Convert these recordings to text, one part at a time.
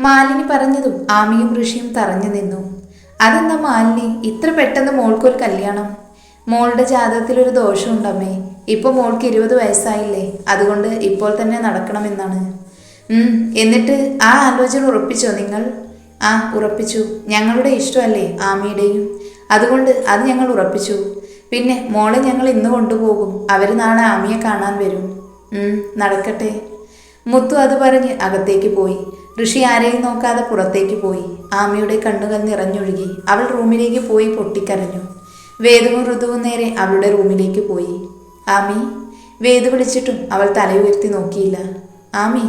മാലിനി പറഞ്ഞതും ആമിയും ഋഷിയും തറഞ്ഞു നിന്നു. അതെന്താ മാലിനി? ഇത്ര പെട്ടെന്ന് മോൾക്കൊരു കല്യാണം. മോളുടെ ജാതകത്തിൽ ഒരു ദോഷമുണ്ടമ്മേ. ഇപ്പൊ മോൾക്ക് ഇരുപത് വയസ്സായില്ലേ. അതുകൊണ്ട് ഇപ്പോൾ തന്നെ നടക്കണമെന്നാണ്. എന്നിട്ട് ആ ആലോചന ഉറപ്പിച്ചോ നിങ്ങൾ? ആ ഉറപ്പിച്ചു. ഞങ്ങളുടെ ഇഷ്ടമല്ലേ ആമിയുടെയും? അതുകൊണ്ട് അത് ഞങ്ങൾ ഉറപ്പിച്ചു. പിന്നെ മോളെ ഞങ്ങൾ ഇന്ന് കൊണ്ടുപോകും. അവർ നാളെ ആമിയെ കാണാൻ വരും. നടക്കട്ടെ. മുത്തു അത് പറഞ്ഞ് അകത്തേക്ക് പോയി. ഋഷി ആരെയും നോക്കാതെ പുറത്തേക്ക് പോയി. ആമയുടെ കണ്ണുകൾ നിറഞ്ഞൊഴുകി അവൾ റൂമിലേക്ക് പോയി പൊട്ടിക്കരഞ്ഞു. വേദവും ഋതുവും നേരെ അവളുടെ റൂമിലേക്ക് പോയി. ആമി വേദു വിളിച്ചിട്ടും അവൾ തല ഉയർത്തി നോക്കിയില്ല. ആമി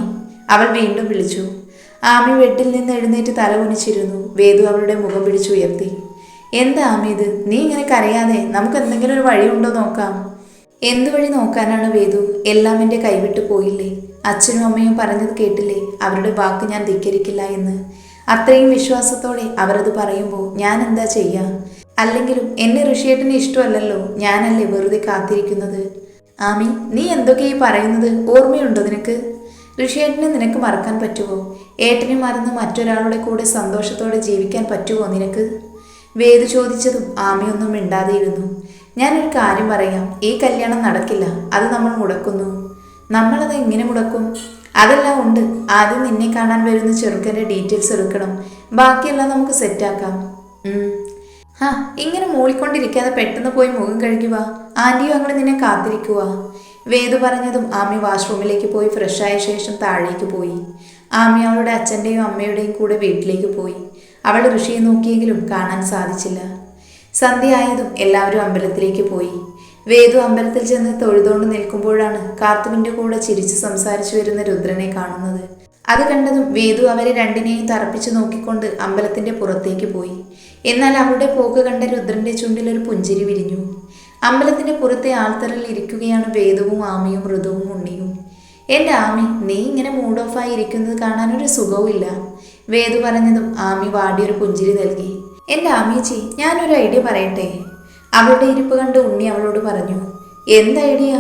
അവൾ വീണ്ടും വിളിച്ചു. ആമി ബെഡിൽ നിന്ന് എഴുന്നേറ്റ് തല കുനിച്ചിരുന്നു. വേദു അവളുടെ മുഖം പിടിച്ചുയർത്തി എന്താ ആമി ഇത്? നീ ഇങ്ങനെ കരയാതെ നമുക്ക് എന്തെങ്കിലും ഒരു വഴിയുണ്ടോ നോക്കാം. എന്തു വഴി നോക്കാനാണ് വേദു? എല്ലാം എന്റെ കൈവിട്ട് പോയില്ലേ? അച്ഛനും അമ്മയും പറഞ്ഞത് കേട്ടില്ലേ? അവരുടെ വാക്ക് ഞാൻ ധിക്കരിക്കില്ല എന്ന്. അത്രയും വിശ്വാസത്തോടെ അവരത് പറയുമ്പോൾ ഞാൻ എന്താ ചെയ്യാ? അല്ലെങ്കിലും എന്നെ ഋഷിയേട്ടന് ഇഷ്ടമല്ലല്ലോ. ഞാനല്ലേ വെറുതെ കാത്തിരിക്കുന്നത്? ആമി നീ എന്തൊക്കെ ഈ പറയുന്നത്? ഓർമ്മയുണ്ടോ നിനക്ക്? ഋഷിയേട്ടനെ നിനക്ക് മറക്കാൻ പറ്റുമോ ഏട്ടനെ മറന്ന് മറ്റൊരാളുടെ കൂടെ സന്തോഷത്തോടെ ജീവിക്കാൻ പറ്റുമോ നിനക്ക്? വേദു ചോദിച്ചതും ആമിയൊന്നും മിണ്ടാതെയിരുന്നു. ഞാനൊരു കാര്യം പറയാം. ഈ കല്യാണം നടക്കില്ല. അത് നമ്മൾ മുടക്കുന്നു. നമ്മളത് എങ്ങനെ മുടക്കും? അതെല്ലാം ഉണ്ട്. ആദ്യം നിന്നെ കാണാൻ വരുന്ന ചെറുക്കന്റെ ഡീറ്റെയിൽസ് എടുക്കണം. ബാക്കിയെല്ലാം നമുക്ക് സെറ്റാക്കാം. ആ ഇങ്ങനെ മൂളിക്കൊണ്ടിരിക്കാതെ പെട്ടെന്ന് പോയി മുഖം കഴുകുക. ആന്റിയും അങ്ങനെ നിന്നെ കാത്തിരിക്കുക. വേദു പറഞ്ഞതും ആമി വാഷ്റൂമിലേക്ക് പോയി ഫ്രഷായ ശേഷം താഴേക്ക് പോയി. ആമി അവളുടെ അച്ഛന്റെയും അമ്മയുടെയും കൂടെ വീട്ടിലേക്ക് പോയി. അവൾ ഋഷിയെ നോക്കിയെങ്കിലും കാണാൻ സാധിച്ചില്ല. സന്ധ്യയായതും എല്ലാവരും അമ്പലത്തിലേക്ക് പോയി. വേദു അമ്പലത്തിൽ ചെന്ന് തൊഴുതുകൊണ്ട് നിൽക്കുമ്പോഴാണ് കാർത്തുവിന്റെ കൂടെ ചിരിച്ചു സംസാരിച്ചു വരുന്ന രുദ്രനെ കാണുന്നത്. അത് കണ്ടതും വേദു അവരെ രണ്ടിനെയും തറപ്പിച്ചു നോക്കിക്കൊണ്ട് അമ്പലത്തിന്റെ പുറത്തേക്ക് പോയി. എന്നാൽ അവളുടെ പോക്ക് കണ്ട രുദ്രന്റെ ചുണ്ടിൽ ഒരു പുഞ്ചിരി വിരിഞ്ഞു. അമ്പലത്തിന്റെ പുറത്തെ ആൾത്തറിൽ ഇരിക്കുകയാണ് വേദുവും ആമയും ഋതുവും ഉണ്ണിയും. എന്റെ ആമി നീ ഇങ്ങനെ മൂഡ് ഓഫ് ആയി ഇരിക്കുന്നത് കാണാൻ ഒരു സുഖവുമില്ല വേദു പറഞ്ഞതും ആമി വാടിയൊരു പുഞ്ചിരി നൽകി. എന്റെ ആമിച്ചി ഞാനൊരു ഐഡിയ പറയട്ടെ? അവളുടെ ഇരിപ്പ് കണ്ട് ഉണ്ണി അവളോട് പറഞ്ഞു എന്ത് ഐഡിയ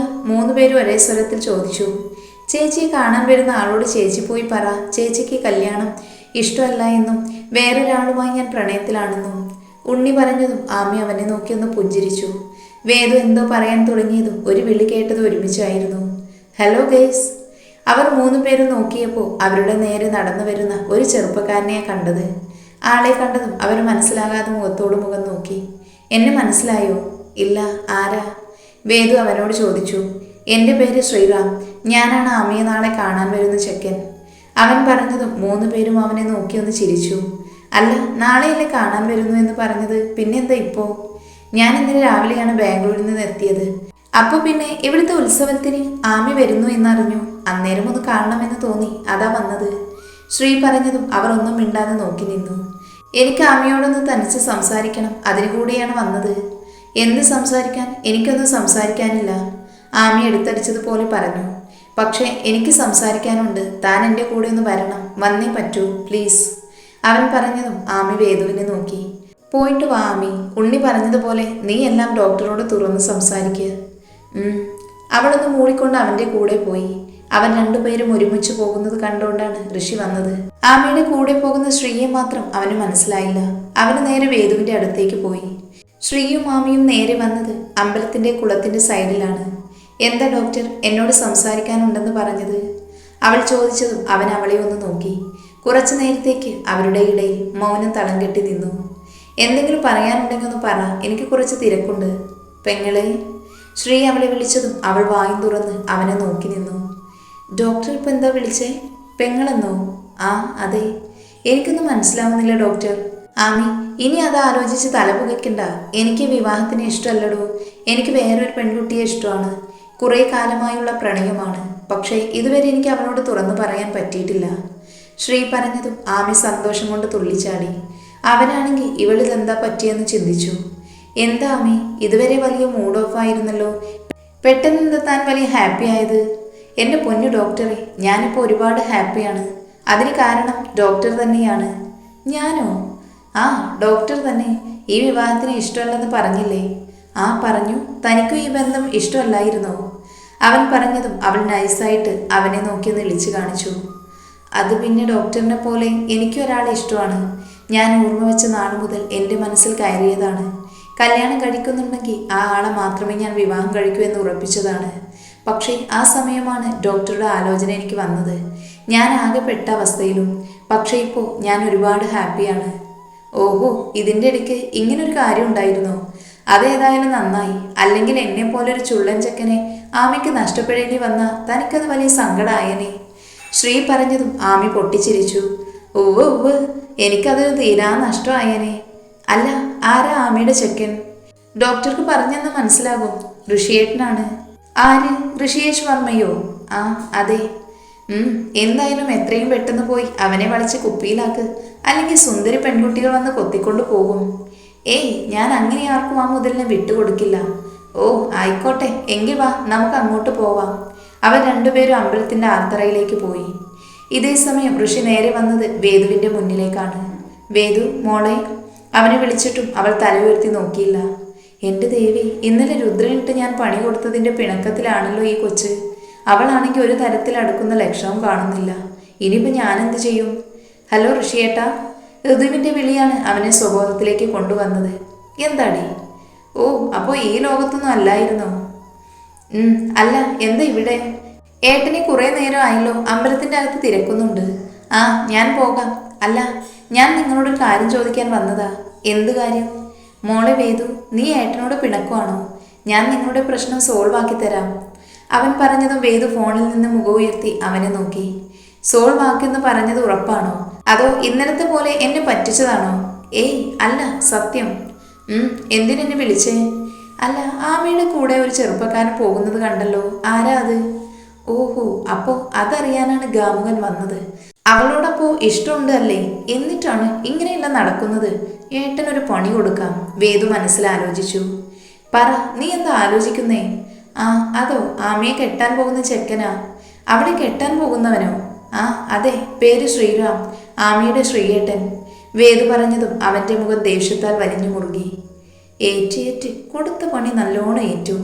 പേരും ഒരേ സ്വരത്തിൽ ചോദിച്ചു. ചേച്ചിയെ കാണാൻ വരുന്ന ആളോട് ചേച്ചി പോയി പറ. ചേച്ചിക്ക് കല്യാണം ഇഷ്ടമല്ല എന്നും വേറൊരാളുമായി ഞാൻ പ്രണയത്തിലാണെന്നും. ഉണ്ണി പറഞ്ഞതും ആമി അവനെ നോക്കിയൊന്ന് പുഞ്ചിരിച്ചു. വേദു എന്തോ പറയാൻ തുടങ്ങിയതും ഒരു വിളി കേട്ടത് ഒരുമിച്ചായിരുന്നു. ഹലോ ഗെയ്സ് അവർ മൂന്ന് പേരും നോക്കിയപ്പോൾ അവരുടെ നേരെ നടന്നു വരുന്ന ഒരു ചെറുപ്പക്കാരനെയാണ് കണ്ടത്. ആളെ കണ്ടതും അവർ മനസ്സിലാകാതെ മുഖത്തോട് മുഖം നോക്കി. എന്നെ മനസ്സിലായോ? ഇല്ല ആരാ? വേദു അവനോട് ചോദിച്ചു. എന്റെ പേര് ശ്രീറാം. ഞാനാണ് അമ്മയെ നാളെ കാണാൻ വരുന്ന ചെക്കൻ. അവൻ പറഞ്ഞതും മൂന്ന് പേരും അവനെ നോക്കി ഒന്ന് ചിരിച്ചു. അല്ല നാളെയല്ലേ കാണാൻ വരുന്നു എന്ന് പറഞ്ഞത്? പിന്നെന്താ ഇപ്പോ? ഞാൻ ഇന്നലെ രാവിലെയാണ് ബാംഗ്ലൂരിൽ നിന്ന് എത്തിയത്. അപ്പൊ പിന്നെ ഇവിടുത്തെ ഉത്സവത്തിന് ആമി വരുന്നു എന്നറിഞ്ഞു. അന്നേരം ഒന്ന് കാണണമെന്ന് തോന്നി. അതാ വന്നത്. ശ്രീ പറഞ്ഞതും അവർ ഒന്നും മിണ്ടാതെ നോക്കി നിന്നു. എനിക്ക് അമ്മയോടൊന്ന് തനിച്ച് സംസാരിക്കണം. അതിനു കൂടിയാണ് വന്നത്. എന്ത് സംസാരിക്കാൻ? എനിക്കൊന്നും സംസാരിക്കാനില്ല. ആമി എടുത്തടിച്ചതുപോലെ പറഞ്ഞു. പക്ഷേ എനിക്ക് സംസാരിക്കാനുണ്ട്. താൻ എന്റെ കൂടെ ഒന്ന് വരണം. വന്നേ പറ്റൂ പ്ലീസ്. അവൻ പറഞ്ഞതും ആമി വേദുവിനെ നോക്കി. പോയിട്ട് വാ ആമി. ഉണ്ണി പറഞ്ഞതുപോലെ നീ എല്ലാം ഡോക്ടറോട് തുറന്ന് സംസാരിക്കുക. അവളൊന്ന് മൂളിക്കൊണ്ട് അവന്റെ കൂടെ പോയി. അവൻ രണ്ടുപേരും ഒരുമിച്ച് പോകുന്നത് കണ്ടുകൊണ്ടാണ് ഋഷി വന്നത്. ആമയുടെ കൂടെ പോകുന്ന ശ്രീയെ മാത്രം അവന് മനസ്സിലായില്ല. അവന് നേരെ വേദുവിന്റെ അടുത്തേക്ക് പോയി. ശ്രീയും മാമിയും നേരെ വന്നത് അമ്പലത്തിന്റെ കുളത്തിന്റെ സൈഡിലാണ്. എന്താ ഡോക്ടർ എന്നോട് സംസാരിക്കാനുണ്ടെന്ന് പറഞ്ഞത്? അവൾ ചോദിച്ചതും അവൻ അവളെ ഒന്ന് നോക്കി. കുറച്ചു നേരത്തേക്ക് അവരുടെ ഇടയിൽ മൗനം തളം കെട്ടി നിന്നു. എന്തെങ്കിലും പറയാനുണ്ടെങ്കിൽ ഒന്ന് പറ എനിക്ക് കുറച്ച് തിരക്കുണ്ട്. പെങ്ങളെ ശ്രീ അവളെ വിളിച്ചതും അവൾ വായും തുറന്ന് അവനെ നോക്കി നിന്നു. ഡോക്ടർ ഇപ്പം എന്താ വിളിച്ചേ? പെങ്ങളെന്നോ? ആ അതെ. എനിക്കൊന്നും മനസ്സിലാവുന്നില്ല ഡോക്ടർ. ആമി ഇനി അത് ആലോചിച്ച് തലപുകയ്ക്കണ്ട എനിക്ക് വിവാഹത്തിന് ഇഷ്ടമല്ലടോ. എനിക്ക് വേറൊരു പെൺകുട്ടിയെ ഇഷ്ടമാണ്. കുറേ കാലമായുള്ള പ്രണയമാണ്. പക്ഷേ ഇതുവരെ എനിക്ക് അവനോട് തുറന്നു പറയാൻ പറ്റിയിട്ടില്ല. ശ്രീ പറഞ്ഞതും ആമി സന്തോഷം കൊണ്ട് തുള്ളിച്ചാടി. അവനാണെങ്കിൽ ഇവളിതെന്താ പറ്റിയെന്ന് ചിന്തിച്ചു. എന്താ ആമി ഇതുവരെ വലിയ മൂഡ് ഓഫ് ആയിരുന്നല്ലോ. പെട്ടെന്ന് താൻ വലിയ ഹാപ്പി ആയത്? എന്റെ പൊന്നു ഡോക്ടറെ ഞാനിപ്പോൾ ഒരുപാട് ഹാപ്പിയാണ്. അതിന് കാരണം ഡോക്ടർ തന്നെയാണ്. ഞാനോ? ആ ഡോക്ടർ തന്നെ. ഈ വിവാഹത്തിന് ഇഷ്ടമല്ലെന്ന് പറഞ്ഞില്ലേ? ആ പറഞ്ഞു. തനിക്കും ഈ ബന്ധം ഇഷ്ടമല്ലായിരുന്നോ? അവൻ പറഞ്ഞതും അവൾ നൈസായിട്ട് അവനെ നോക്കി ഒന്ന് ഇളിച്ചു കാണിച്ചു. അത് പിന്നെ ഡോക്ടറിനെ പോലെ എനിക്കൊരാളെ ഇഷ്ടമാണ്. ഞാൻ ഓർമ്മ വെച്ച നാൾ മുതൽ എന്റെ മനസ്സിൽ കയറിയതാണ്. കല്യാണം കഴിക്കുന്നുണ്ടെങ്കിൽ ആ ആളെ മാത്രമേ ഞാൻ വിവാഹം കഴിക്കൂ എന്ന് ഉറപ്പിച്ചതാണ്. പക്ഷേ ആ സമയമാണ് ഡോക്ടറുടെ ആലോചന എനിക്ക് വന്നത്. ഞാൻ ആകെ പെട്ട അവസ്ഥയിലും പക്ഷേ ഇപ്പോൾ ഞാൻ ഒരുപാട് ഹാപ്പിയാണ്. ഓഹോ ഇതിന്റെ ഇടയ്ക്ക് ഇങ്ങനൊരു കാര്യം ഉണ്ടായിരുന്നോ? അതേതായാലും നന്നായി. അല്ലെങ്കിൽ എന്നെ പോലൊരു ചുള്ളൻ ചക്കനെ ആമയ്ക്ക് നഷ്ടപ്പെടേണ്ടി വന്ന തനിക്കത് വലിയ സങ്കടമായനെ ശ്രീ പറഞ്ഞതും ആമി പൊട്ടിച്ചിരിച്ചു. ഉവ്വ് ഉവ്വ് എനിക്കതൊരു തീരാ നഷ്ടമായനെ. അല്ല ആരാ ആമയുടെ ചെക്കൻ? ഡോക്ടർക്ക് പറഞ്ഞെന്ന് മനസ്സിലാകും. ഋഷിയേട്ടനാണ്. ആര്? ഋഷിയേഷ് വർമ്മയോ? ആ അതെ. എന്തായാലും എത്രയും പെട്ടെന്ന് പോയി അവനെ വളച്ച് കുപ്പിയിലാക്ക്. അല്ലെങ്കിൽ സുന്ദരി പെൺകുട്ടികൾ വന്ന് കൊത്തിക്കൊണ്ട് പോകും. ഏയ് ഞാൻ അങ്ങനെ ആർക്കും ആ മുതലിനെ വിട്ടുകൊടുക്കില്ല. ഓ ആയിക്കോട്ടെ എങ്കിൽ വാ നമുക്ക് അങ്ങോട്ട് പോവാം. അവർ രണ്ടുപേരും അമ്പലത്തിന്റെ ആർത്തറയിലേക്ക് പോയി. ഇതേ സമയം ഋഷി നേരെ വന്നത് വേദുവിന്റെ മുന്നിലേക്കാണ്. വേദു മോളെ അവനെ വിളിച്ചിട്ടും അവൾ തല ഉയർത്തി നോക്കിയില്ല. എന്റെ ദേവി ഇന്നലെ രുദ്രനിട്ട് ഞാൻ പണി കൊടുത്തതിന്റെ പിണക്കത്തിലാണല്ലോ ഈ കൊച്ച്. അവളാണെങ്കിൽ ഒരു തരത്തിൽ അടുക്കുന്ന ലക്ഷണം കാണുന്നില്ല. ഇനിയിപ്പോൾ ഞാനെന്ത് ചെയ്യും? ഹലോ ഋഷിയേട്ടാ ഋതുവിന്റെ വിളിയാണ് അവനെ സ്വബോധത്തിലേക്ക് കൊണ്ടുവന്നത്. എന്താടി? ഓ അപ്പോൾ ഈ ലോകത്തൊന്നും അല്ലായിരുന്നോ? അല്ല എന്താ ഇവിടെ? ഏട്ടനെ കുറേ നേരം ആയല്ലോ അമ്പലത്തിന്റെ അകത്ത് തിരക്കുന്നുണ്ട്. ആ ഞാൻ പോകാം. അല്ല ഞാൻ നിങ്ങളോടൊരു കാര്യം ചോദിക്കാൻ വന്നതാ. എന്ത് കാര്യം? മോളെ വേദു നീ ഏട്ടനോട് പിണക്കുവാണോ? ഞാൻ നിങ്ങളുടെ പ്രശ്നം സോൾവ് ആക്കി തരാം. അവൻ പറഞ്ഞതും വേദു ഫോണിൽ നിന്ന് മുഖം ഉയർത്തി അവനെ നോക്കി. സോൾവ് ആക്കിയെന്ന് പറഞ്ഞത് ഉറപ്പാണോ? അതോ ഇന്നലത്തെ പോലെ എന്നെ പറ്റിച്ചതാണോ? ഏയ് അല്ല സത്യം. എന്തിനെന്നെ വിളിച്ചേ? അല്ല ആമയുടെ കൂടെ ഒരു ചെറുപ്പക്കാരൻ പോകുന്നത് കണ്ടല്ലോ. ആരാ അത്? ഓഹോ അപ്പോ അതറിയാനാണ് ഗാമുകൻ വന്നത്. അവളോടപ്പോ ഇഷ്ടമുണ്ട് അല്ലേ എന്നിട്ടാണ് ഇങ്ങനെയെല്ലാം നടക്കുന്നത്. ഏട്ടനൊരു പണി കൊടുക്കാം വേദു മനസ്സിലാലോചിച്ചു. പറ നീ എന്താ ആലോചിക്കുന്നേ? ആ അതോ ആമയെ കെട്ടാൻ പോകുന്ന ചെക്കനാ? അവിടെ കെട്ടാൻ പോകുന്നവനോ? ആ അതെ പേര് ശ്രീറാം ആമയുടെ ശ്രീയേട്ടൻ. വേദു പറഞ്ഞതും അവന്റെ മുഖം ദേഷ്യത്താൽ വലിഞ്ഞു മുറുകി. ഏറ്റേറ്റ് കൊടുത്ത പണി നല്ലോണം ഏറ്റു.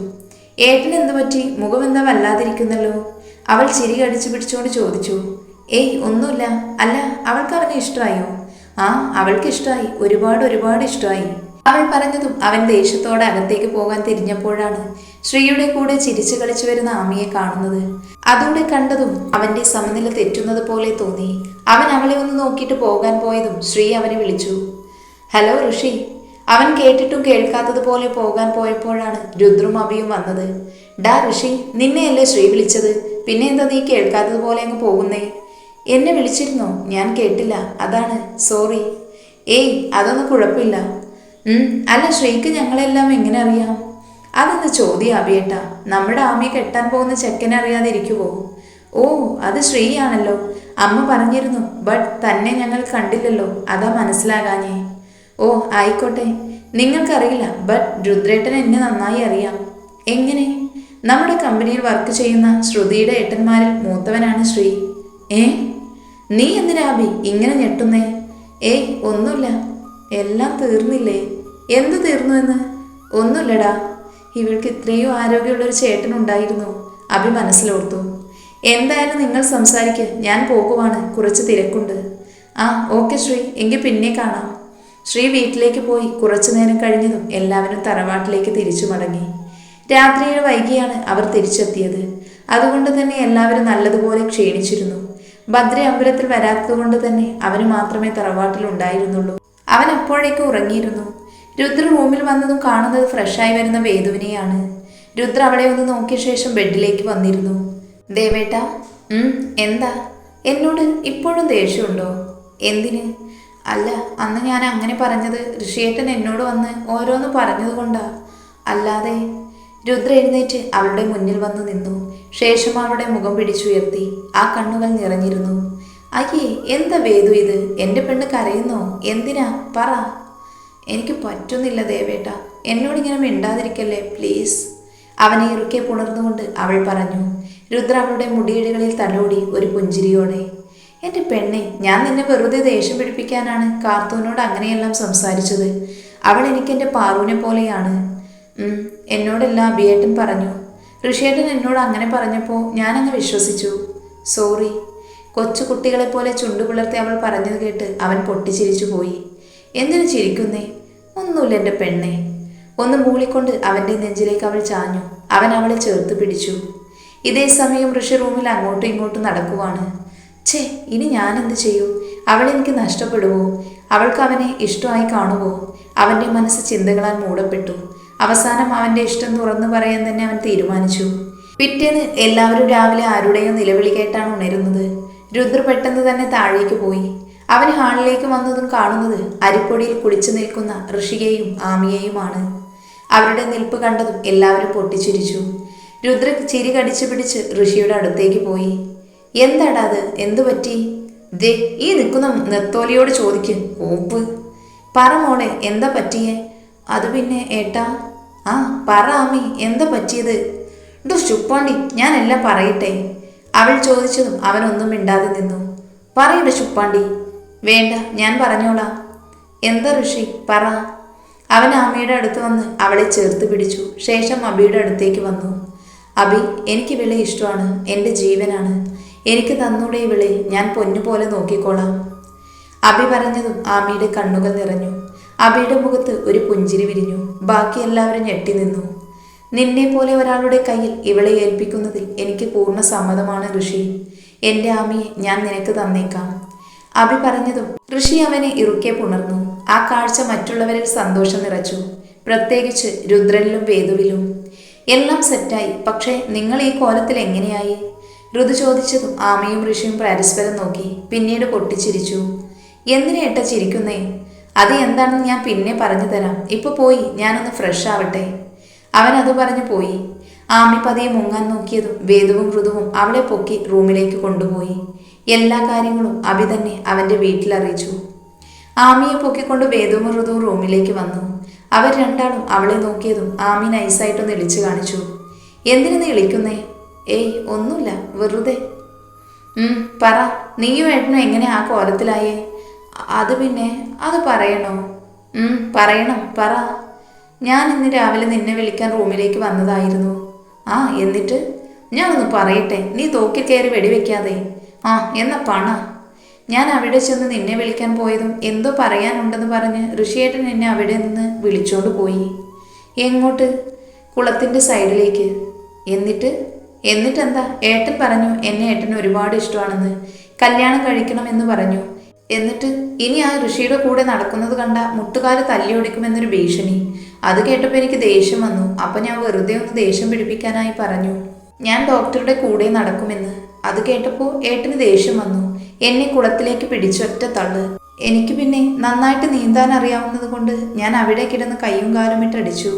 ഏട്ടനെന്തു പറ്റി മുഖം വല്ലാതിരിക്കുന്നല്ലോ? അവൾ ചിരി കടിച്ചു പിടിച്ചുകൊണ്ട് ചോദിച്ചു. ഏയ് ഒന്നുമില്ല. അല്ല അവൾക്ക് അവനെ ഇഷ്ടമായോ? ആ അവൾക്ക് ഇഷ്ടമായി. ഒരുപാട് ഒരുപാട് ഇഷ്ടമായി. അവൾ പറഞ്ഞതും അവൻ ദേഷ്യത്തോടെ അകത്തേക്ക് പോകാൻ തിരിഞ്ഞപ്പോഴാണ് ശ്രീയുടെ കൂടെ ചിരിച്ചു കളിച്ചു വരുന്ന ആമിയെ കാണുന്നത്. അതോടെ കണ്ടതും അവന്റെ സമനില തെറ്റുന്നത് പോലെ തോന്നി. അവൻ അവളെ ഒന്ന് നോക്കിയിട്ട് പോകാൻ പോയതും ശ്രീ അവനെ വിളിച്ചു. ഹലോ ഋഷി. അവൻ കേട്ടിട്ടും കേൾക്കാത്തതുപോലെ പോകാൻ പോയപ്പോഴാണ് രുദ്രും അഭിയും വന്നത്. ഡാ ഋഷി നിന്നെയല്ലേ ശ്രീ വിളിച്ചത്? പിന്നെ എന്താ നീ കേൾക്കാത്തതുപോലെ അങ്ങ് പോകുന്നേ? എന്നെ വിളിച്ചിരുന്നോ? ഞാൻ കേട്ടില്ല. അതാണ്. സോറി. ഏയ് അതൊന്നും കുഴപ്പമില്ല. അല്ല ശ്രീക്ക് ഞങ്ങളെല്ലാം എങ്ങനെ അറിയാം? അതൊന്ന് ചോദ്യം അഭിയേട്ട? നമ്മുടെ ആമയെ കെട്ടാൻ പോകുന്ന ചെക്കനെ അറിയാതെ ഇരിക്കുവോ ഓ അത് ശ്രീയാണല്ലോ. അമ്മ പറഞ്ഞിരുന്നു ബട്ട് തന്നെ ഞങ്ങൾ കണ്ടില്ലല്ലോ. അതാ മനസ്സിലാകാഞ്ഞേ. ഓ ആയിക്കോട്ടെ. നിങ്ങൾക്കറിയില്ല ബട്ട് രുദ്രേട്ടൻ എന്നെ നന്നായി അറിയാം. എങ്ങനെ? നമ്മുടെ കമ്പനിയിൽ വർക്ക് ചെയ്യുന്ന ശ്രുതിയുടെ ഏട്ടന്മാരിൽ മൂത്തവനാണ് ശ്രീ. ഏ? നീ എന്തിനാ അഭി ഇങ്ങനെ ഞെട്ടുന്നേ? ഏയ് ഒന്നുമില്ല. എല്ലാം തീർന്നില്ലേ? എന്ത് തീർന്നു എന്ന്? ഒന്നുമില്ലടാ. ഇവൾക്ക് ഇത്രയും ആരോഗ്യമുള്ളൊരു ചേട്ടൻ ഉണ്ടായിരുന്നു അഭി മനസ്സിലോർത്തു. എന്തായാലും നിങ്ങൾ സംസാരിക്ക്. ഞാൻ പോകുവാണ് കുറച്ച് തിരക്കുണ്ട്. ആ ഓക്കെ ശ്രീ. എങ്കിൽ പിന്നെ കാണാം. ശ്രീ വീട്ടിലേക്ക് പോയി കുറച്ചു നേരം കഴിഞ്ഞതും എല്ലാവരും തറവാട്ടിലേക്ക് തിരിച്ചു മടങ്ങി. രാത്രിയിൽ വൈകിയാണ് അവർ തിരിച്ചെത്തിയത്. അതുകൊണ്ട് തന്നെ എല്ലാവരും നല്ലതുപോലെ ക്ഷീണിച്ചിരുന്നു. ഭദ്ര അമ്പലത്തിൽ വരാത്തതുകൊണ്ട് തന്നെ അവന് മാത്രമേ തറവാട്ടിൽ ഉണ്ടായിരുന്നുള്ളൂ. അവൻ അപ്പോഴേക്ക് ഉറങ്ങിയിരുന്നു. രുദ്ര റൂമിൽ വന്നതും കാണുന്നത് ഫ്രഷായി വരുന്ന വേദുവിനെയാണ് രുദ്ര അവിടെ ഒന്ന് നോക്കിയ ശേഷം ബെഡിലേക്ക് വന്നിരുന്നു. ദേവേട്ട എന്താ? എന്നോട് ഇപ്പോഴും ദേഷ്യമുണ്ടോ? എന്തിന്? അല്ല അന്ന് ഞാൻ അങ്ങനെ പറഞ്ഞത് ഋഷിയേട്ടൻ എന്നോട് വന്ന് ഓരോന്ന് പറഞ്ഞതുകൊണ്ടാ. അല്ലാതെ രുദ്ര എഴുന്നേറ്റ് അവളുടെ മുന്നിൽ വന്ന് നിന്നു. ശേഷം അവളുടെ മുഖം പിടിച്ചുയർത്തി ആ കണ്ണുകൾ നിറഞ്ഞിരുന്നു. അയ്യേ എന്താ വേദു ഇത്? എന്റെ പെണ്ണ് കരയുന്നോ? എന്തിനാ? പറ. എനിക്ക് പറ്റുന്നില്ല ദേവേട്ട. എന്നോടിങ്ങനെ മിണ്ടാതിരിക്കല്ലേ പ്ലീസ്. അവനെ ഇറുക്കെ പുണർന്നുകൊണ്ട് അവൾ പറഞ്ഞു. രുദ്ര അവളുടെ മുടിയിഴകളിൽ തലോടി ഒരു പുഞ്ചിരിയോടെ. എന്റെ പെണ്ണെ ഞാൻ നിന്നെ വെറുതെ ദേഷ്യം പിടിപ്പിക്കാനാണ് കാർത്തൂനോട് അങ്ങനെയെല്ലാം സംസാരിച്ചത്. അവൾ എനിക്ക് എന്റെ പാറുവിനെ പോലെയാണ്. എന്നോടെല്ലാം അഭിയേട്ടൻ പറഞ്ഞു. ഋഷിയേട്ടൻ എന്നോട് അങ്ങനെ പറഞ്ഞപ്പോൾ ഞാനങ്ങ് വിശ്വസിച്ചു. സോറി. കൊച്ചു കുട്ടികളെപ്പോലെ ചുണ്ടു പുലർത്തി അവൾ പറഞ്ഞത് കേട്ട് അവൻ പൊട്ടിച്ചിരിച്ചു പോയി. എന്തിനു ചിരിക്കുന്നേ? ഒന്നുമില്ല എന്റെ പെണ്ണെ. ഒന്ന് മൂളിക്കൊണ്ട് അവന്റെ നെഞ്ചിലേക്ക് അവൾ ചാഞ്ഞു. അവൻ അവളെ ചേർത്ത് പിടിച്ചു. ഇതേ സമയം ഋഷി റൂമിൽ അങ്ങോട്ടും ഇങ്ങോട്ടും നടക്കുവാണ്. ഛേ ഇനി ഞാൻ എന്ത് ചെയ്യും അവളെനിക്ക് നഷ്ടപ്പെടുവോ? അവൾക്ക് അവനെ ഇഷ്ടമായി കാണുവോ? അവന്റെ മനസ്സ് ചിന്തകളാൽ മൂടപ്പെട്ടു. അവസാനം അവന്റെ ഇഷ്ടം തുറന്നു പറയാൻ തന്നെ അവൻ തീരുമാനിച്ചു. പിറ്റേന്ന് എല്ലാവരും രാവിലെ ആരുടെയോ നിലവിളി കേട്ടാണ് ഉണരുന്നത്. രുദ്ര പെട്ടെന്ന് തന്നെ താഴേക്ക് പോയി. അവൻ ഹാളിലേക്ക് വന്നതും കാണുന്നത് അരിപ്പൊടിയിൽ കുളിച്ചു നിൽക്കുന്ന ഋഷിയെയും ആമിയെയുമാണ്. അവരുടെ നിൽപ്പ് കണ്ടതും എല്ലാവരും പൊട്ടിച്ചിരിച്ചു. രുദ്ര ചിരി കടിച്ചു പിടിച്ച് ഋഷിയുടെ അടുത്തേക്ക് പോയി. എന്താടാ അത്? എന്തു പറ്റി? ദേ ഈ നിൽക്കുന്ന നെത്തോലിയോട് ചോദിക്കും ഓപ്പ് പറ മോളെ എന്താ പറ്റിയേ? അത് പിന്നെ ഏട്ടാ ആ പറ അമ്മി എന്താ പറ്റിയത്? ഡു ശുപ്പാണ്ടി ഞാൻ എല്ലാം പറയട്ടെ. അവൾ ചോദിച്ചതും അവനൊന്നും മിണ്ടാതെ നിന്നു. പറയട്ടെ ശുപ്പാണ്ടി. വേണ്ട ഞാൻ പറഞ്ഞോളാം. എന്താ ഋഷി പറ. അവൻ അമ്മയുടെ അടുത്ത് വന്ന് അവളെ ചേർത്ത് പിടിച്ചു. ശേഷം അബിയുടെ അടുത്തേക്ക് വന്നു. അബി എനിക്ക് വിളെ ഇഷ്ടമാണ്. എന്റെ ജീവനാണ്. എനിക്ക് തന്നൂടെ വിളെ ഞാൻ പൊന്നുപോലെ നോക്കിക്കോളാം. അബി പറഞ്ഞതും ആമിയുടെ കണ്ണുകൾ നിറഞ്ഞു. അബിയുടെ മുഖത്ത് ഒരു പുഞ്ചിരി വിരിഞ്ഞു. ബാക്കി എല്ലാവരും ഞെട്ടി നിന്നു. നിന്നെ പോലെ ഒരാളുടെ കയ്യിൽ ഇവളെ ഏൽപ്പിക്കുന്നതിൽ എനിക്ക് പൂർണ സമ്മതമാണ് ഋഷി. എന്റെ ആമിയെ ഞാൻ നിനക്ക് തന്നേക്കാം. അബി പറഞ്ഞതും ഋഷി അവനെ ഇറുക്കെ പുണർന്നു. ആ കാഴ്ച മറ്റുള്ളവരിൽ സന്തോഷം നിറച്ചു. പ്രത്യേകിച്ച് രുദ്രനിലും വേദുവിലും. എല്ലാം സെറ്റായി. പക്ഷേ നിങ്ങൾ ഈ കോലത്തിൽ എങ്ങനെയായി? ഋതു ചോദിച്ചതും ആമയും ഋഷിയും പരസ്പരം നോക്കി പിന്നീട് പൊട്ടിച്ചിരിച്ചു. എന്തിനേട്ട ചിരിക്കുന്നേ? അത് എന്താണെന്ന് ഞാൻ പിന്നെ പറഞ്ഞു തരാം. ഇപ്പൊ പോയി. ഞാനൊന്ന് ഫ്രഷ് ആവട്ടെ. അവൻ അത് പറഞ്ഞു പോയി. ആമി പതിയെ മുങ്ങാൻ നോക്കിയതും വേദവും ഋതുവും അവളെ പൊക്കി റൂമിലേക്ക് കൊണ്ടുപോയി. എല്ലാ കാര്യങ്ങളും അഭി തന്നെ അവന്റെ വീട്ടിൽ അറിയിച്ചു. ആമിയെ പൊക്കിക്കൊണ്ട് വേദവും ഋതുവും റൂമിലേക്ക് വന്നു. അവർ രണ്ടാളും അവളെ നോക്കിയതും ആമി നൈസായിട്ടൊന്ന് ഇളിച്ചു കാണിച്ചു. എന്തിനു ഇളിക്കുന്നേ? ഏയ് ഒന്നുമില്ല. വെറുതെ. പറ. നീയും ഏട്ടനും എങ്ങനെ ആ കോലത്തിലായേ? അത് പിന്നെ അത് പറയണോ? പറയണം. പറ. ഞാൻ ഇന്ന് രാവിലെ നിന്നെ വിളിക്കാൻ റൂമിലേക്ക് വന്നതായിരുന്നു. ആ എന്നിട്ട്? ഞാനൊന്ന് പറയട്ടെ. നീ തോക്കിൽ കയറി വെടിവെക്കാതെ. ആ എന്ന പണ. ഞാൻ അവിടെ ചെന്ന് നിന്നെ വിളിക്കാൻ പോയതും എന്തോ പറയാനുണ്ടെന്ന് പറഞ്ഞ് ഋഷിയേട്ടൻ എന്നെ അവിടെ നിന്ന് വിളിച്ചോണ്ട് പോയി. എങ്ങോട്ട്? കുളത്തിന്റെ സൈഡിലേക്ക്. എന്നിട്ട്? എന്നിട്ടെന്താ? ഏട്ടൻ പറഞ്ഞു എന്നെ ഏട്ടൻ ഒരുപാട് ഇഷ്ടമാണെന്ന്. കല്യാണം കഴിക്കണമെന്ന് പറഞ്ഞു. എന്നിട്ട് ഇനി ആ ഋഷിയുടെ കൂടെ നടക്കുന്നത് കണ്ട മുട്ടുകാൽ തല്ലിയൊടിക്കുമെന്നൊരു ഭീഷണി. അത് കേട്ടപ്പോൾ എനിക്ക് ദേഷ്യം വന്നു. അപ്പം ഞാൻ വെറുതെ ഒന്ന് ദേഷ്യം പിടിപ്പിക്കാനായി പറഞ്ഞു ഞാൻ ഡോക്ടറുടെ കൂടെ നടക്കുമെന്ന്. അത് കേട്ടപ്പോൾ ഏട്ടന് ദേഷ്യം വന്നു. എന്നെ കുളത്തിലേക്ക് പിടിച്ചൊറ്റ തള്ള്. എനിക്ക് പിന്നെ നന്നായിട്ട് നീന്താൻ അറിയാവുന്നത് കൊണ്ട് ഞാൻ അവിടെ കിടന്ന് കയ്യും കാലും ഇട്ടടിച്ചു